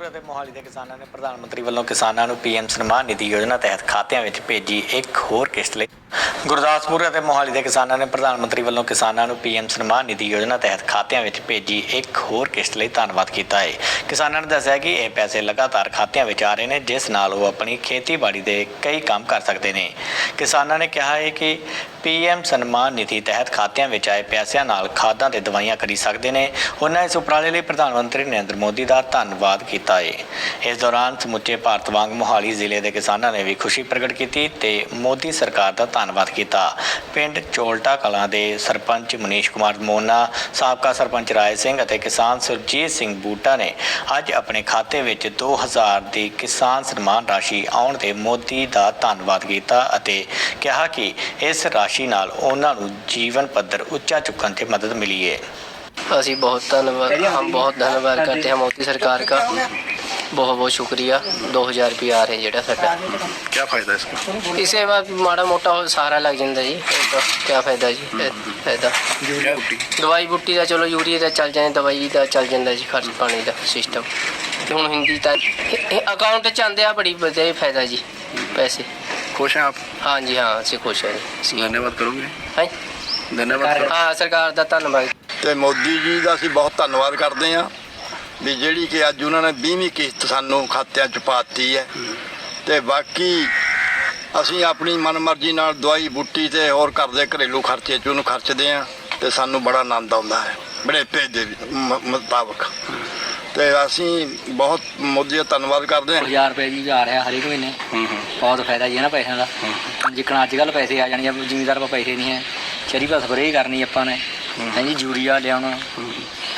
ਗੁਰਦਾਸਪੁਰ ਅਤੇ ਮੋਹਾਲੀ ਦੇ ਕਿਸਾਨਾਂ ਨੇ ਪ੍ਰਧਾਨ ਮੰਤਰੀ ਵੱਲੋਂ ਕਿਸਾਨਾਂ ਨੂੰ ਪੀਐਮ ਸਨਮਾਨ ਨਿਧੀ ਯੋਜਨਾ ਤਹਿਤ ਖਾਤਿਆਂ ਵਿੱਚ ਭੇਜੀ ਇੱਕ ਹੋਰ ਕਿਸ਼ਤ ਲਈ। ਗੁਰਦਾਸਪੁਰ ਅਤੇ ਮੋਹਾਲੀ ਦੇ ਕਿਸਾਨਾਂ ਨੇ ਪ੍ਰਧਾਨ ਮੰਤਰੀ ਵੱਲੋਂ ਕਿਸਾਨਾਂ ਨੂੰ ਪੀਐਮ ਸਨਮਾਨ ਨਿਧੀ ਯੋਜਨਾ ਤਹਿਤ ਖਾਤਿਆਂ ਵਿੱਚ ਭੇਜੀ ਇੱਕ ਹੋਰ ਕਿਸ਼ਤ ਲਈ ਧੰਨਵਾਦ ਕੀਤਾ ਹੈ ਕਿਸਾਨਾਂ ਨੇ ਦੱਸਿਆ ਕਿ ਇਹ ਪੈਸੇ ਲਗਾਤਾਰ ਖਾਤਿਆਂ ਵਿੱਚ ਆ ਰਹੇ ਨੇ, ਜਿਸ ਨਾਲ ਉਹ ਆਪਣੀ ਖੇਤੀਬਾੜੀ ਦੇ ਕਈ ਕੰਮ ਕਰ ਸਕਦੇ ਨੇ। ਕਿਸਾਨਾਂ ਨੇ ਕਿਹਾ ਹੈ ਕਿ ਪੀਐਮ ਸਨਮਾਨ ਨਿਧੀ ਤਹਿਤ ਖਾਤਿਆਂ ਵਿੱਚ ਆਏ ਪੈਸਿਆਂ ਨਾਲ ਖਾਦਾਂ ਤੇ ਦਵਾਈਆਂ ਖਰੀਦ ਸਕਦੇ ਨੇ। ਉਹਨਾਂ ਇਸ ਉਪਰਾਲੇ ਲਈ ਪ੍ਰਧਾਨ ਮੰਤਰੀ ਨਰਿੰਦਰ ਮੋਦੀ ਦਾ ਧੰਨਵਾਦ ਕੀਤਾ ਹੈ ਇਸ ਦੌਰਾਨ ਸਮੁੱਚੇ ਭਾਰਤ ਵਾਂਗ ਮੋਹਾਲੀ ਜ਼ਿਲ੍ਹੇ ਦੇ ਕਿਸਾਨਾਂ ਨੇ ਵੀ ਖੁਸ਼ੀ ਪ੍ਰਗਟ ਕੀਤੀ ਤੇ ਮੋਦੀ ਸਰਕਾਰ ਦਾ ਧੰਨਵਾਦ ਕੀਤਾ। ਪਿੰਡ ਚੋਲਟਾ ਕਲਾਂ ਦੇ ਸਰਪੰਚ ਮਨੀਸ਼ ਕੁਮਾਰ ਮੋਨਾ, ਸਾਬਕਾ ਸਰਪੰਚ ਰਾਏ ਸਿੰਘ ਅਤੇ ਕਿਸਾਨ ਸੁਰਜੀਤ ਸਿੰਘ ਬੂਟਾ ਨੇ ਅੱਜ ਆਪਣੇ ਖਾਤੇ ਵਿੱਚ 2000 ਦੀ ਕਿਸਾਨ ਸਨਮਾਨ ਰਾਸ਼ੀ ਆਉਣ ਤੇ ਮੋਦੀ ਦਾ ਧੰਨਵਾਦ ਕੀਤਾ ਅਤੇ ਕਿਹਾ ਕਿ ਇਸ ਰਾਸ਼ੀ ਨਾਲ ਉਹਨਾਂ ਨੂੰ ਜੀਵਨ ਪੱਧਰ ਉੱਚਾ ਚੁੱਕਣ ਤੇ ਮਦਦ ਮਿਲੀ ਹੈ असि बहुत धन्यवाद। हम बहुत धन्यवाद करते हैं मोदी सरकार का। बहुत बहुत शुक्रिया। दो हज़ार रुपया आ रहे हैं जोड़ा सा क्या फ़ायदा है इसका? इसे बाद माड़ा मोटा सारा लग जाता जी। क्या फ़ायदा जी? हम्म, हम्म, हम्म। फ़ायदा। दवाई बूटी का चलो यूरिए चल जाए दवाई का चल जाता जी खर्च पानी का सिस्टम हूँ हिंदी तक अकाउंट चाहते हैं बड़ी वजह फ़ायदा जी पैसे। खुश हैं आप? हाँ जी हाँ अस खुश हैं जी। धन्यवाद करूँगी? है? धन्यवाद। हाँ सरकार का धन्यवाद। ਤੇ ਮੋਦੀ ਜੀ ਦਾ ਅਸੀਂ ਬਹੁਤ ਧੰਨਵਾਦ ਕਰਦੇ ਹਾਂ ਵੀ ਜਿਹੜੀ ਕਿ ਅੱਜ ਉਹਨਾਂ ਨੇ 20ਵੀਂ ਕਿਸ਼ਤ ਸਾਨੂੰ ਖਾਤਿਆਂ 'ਚ ਪਾਤੀ ਹੈ। ਤੇ ਬਾਕੀ ਅਸੀਂ ਆਪਣੀ ਮਨਮਰਜ਼ੀ ਨਾਲ ਦਵਾਈ ਬੂਟੀ ਤੇ ਹੋਰ ਘਰ ਦੇ ਘਰੇਲੂ ਖਰਚੇ 'ਚ ਉਹਨੂੰ ਖਰਚਦੇ ਹਾਂ ਤੇ ਸਾਨੂੰ ਬੜਾ ਆਨੰਦ ਆਉਂਦਾ ਹੈ ਬੜੇ ਪੇ ਦੇ ਮ- ਮੁਤਾਬਕ। ਤੇ ਅਸੀਂ ਬਹੁਤ ਮੋਦੀ ਦਾ ਧੰਨਵਾਦ ਕਰਦੇ ਹਾਂ। 1000 ਰੁਪਏ ਜੀ ਆ ਰਿਹਾ ਹਰੇਕ ਮਹੀਨੇ। ਬਹੁਤ ਫਾਇਦਾ ਜੀ ਇਹਨਾਂ ਪੈਸਿਆਂ ਦਾ। ਜਿੱਕਣ ਅੱਜ ਕੱਲ ਪੈਸੇ ਆ ਜਾਣੀ ਆ ਜ਼ਿਮੀਦਾਰ ਕੋਲ ਪੈਸੇ ਨਹੀਂ ਹੈ। ਚਰੀ ਬਸ ਸਪਰੇਅ ਕਰਨੀ ਆਪਾਂ ਨੇ। ਹਾਂਜੀ ਯੂਰੀਆ ਲਿਆਉਣਾ।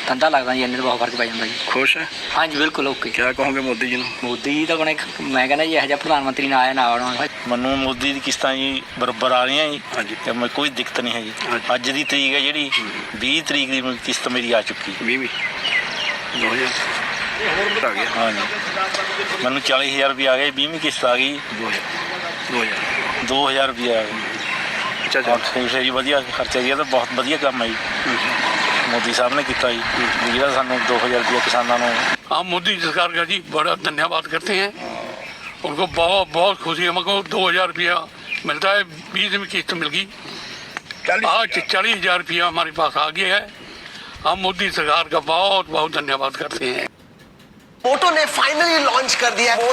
ਧੰਦਾ ਲੱਗਦਾ ਜੀ ਇੰਨੇ ਦਾ ਬਹੁਤ ਫ਼ਰਕ ਪੈ ਜਾਂਦਾ ਜੀ। ਖੁਸ਼ ਹੈ ਹਾਂਜੀ ਬਿਲਕੁਲ ਓਕੇ। ਕਿਆ ਕਹੋਗੇ ਮੋਦੀ ਜੀ ਨੂੰ? ਮੋਦੀ ਜੀ ਤਾਂ ਬਣੇ ਮੈਂ ਕਹਿੰਦਾ ਜੀ ਇਹੋ ਜਿਹਾ ਪ੍ਰਧਾਨ ਮੰਤਰੀ ਨਾ ਆਇਆ ਨਾ ਆਉਣਾ। ਮੈਨੂੰ ਮੋਦੀ ਦੀ ਕਿਸ਼ਤਾਂ ਜੀ ਬਰਾਬਰ ਆ ਰਹੀਆਂ ਜੀ। ਤੇ ਮੈਂ ਕੋਈ ਦਿੱਕਤ ਨਹੀਂ ਹੈ ਜੀ ਅੱਜ ਦੀ ਤਰੀਕ ਹੈ ਜਿਹੜੀ 20 ਤਰੀਕ ਦੀ ਕਿਸ਼ਤ ਮੇਰੀ ਆ ਚੁੱਕੀ 20 ਵੀ 2000 ਹੋਰ ਆ ਗਿਆ। ਹਾਂਜੀ। ਮੈਨੂੰ 40000 ਰੁਪਏ ਆ ਗਏ 20ਵੀਂ ਕਿਸ਼ਤ ਆ ਗਈ। 2000 2000 ਰੁਪਏ ਆ ਗਏ। अच्छा ਔਰ अच्छा ਠੀਕ ਹੈ ਜੀ ਵਧੀਆ ਖਰਚਾ ਜੀ ਇਹ ਤਾਂ ਬਹੁਤ ਵਧੀਆ ਕੰਮ ਹੈ ਜੀ ਮੋਦੀ ਸਾਹਿਬ ਨੇ ਕੀਤਾ ਜੀ ਵੀ ਜਿਹੜਾ ਸਾਨੂੰ 2000 ਰੁਪਏ ਕਿਸਾਨਾਂ ਨੂੰ हम मोदी सरकार का जी बड़ा धन्यवाद करते हैं उनको बहुत बहुत खुशी है हमको दो हजार रुपया मिलता है बीस में किस्त मिल गई आज चालीस हजार रुपया हमारे पास आ गया है हम मोदी सरकार का बहुत बहुत धन्यवाद करते हैं मोटो ने फाइनली लॉन्च कर दिया वो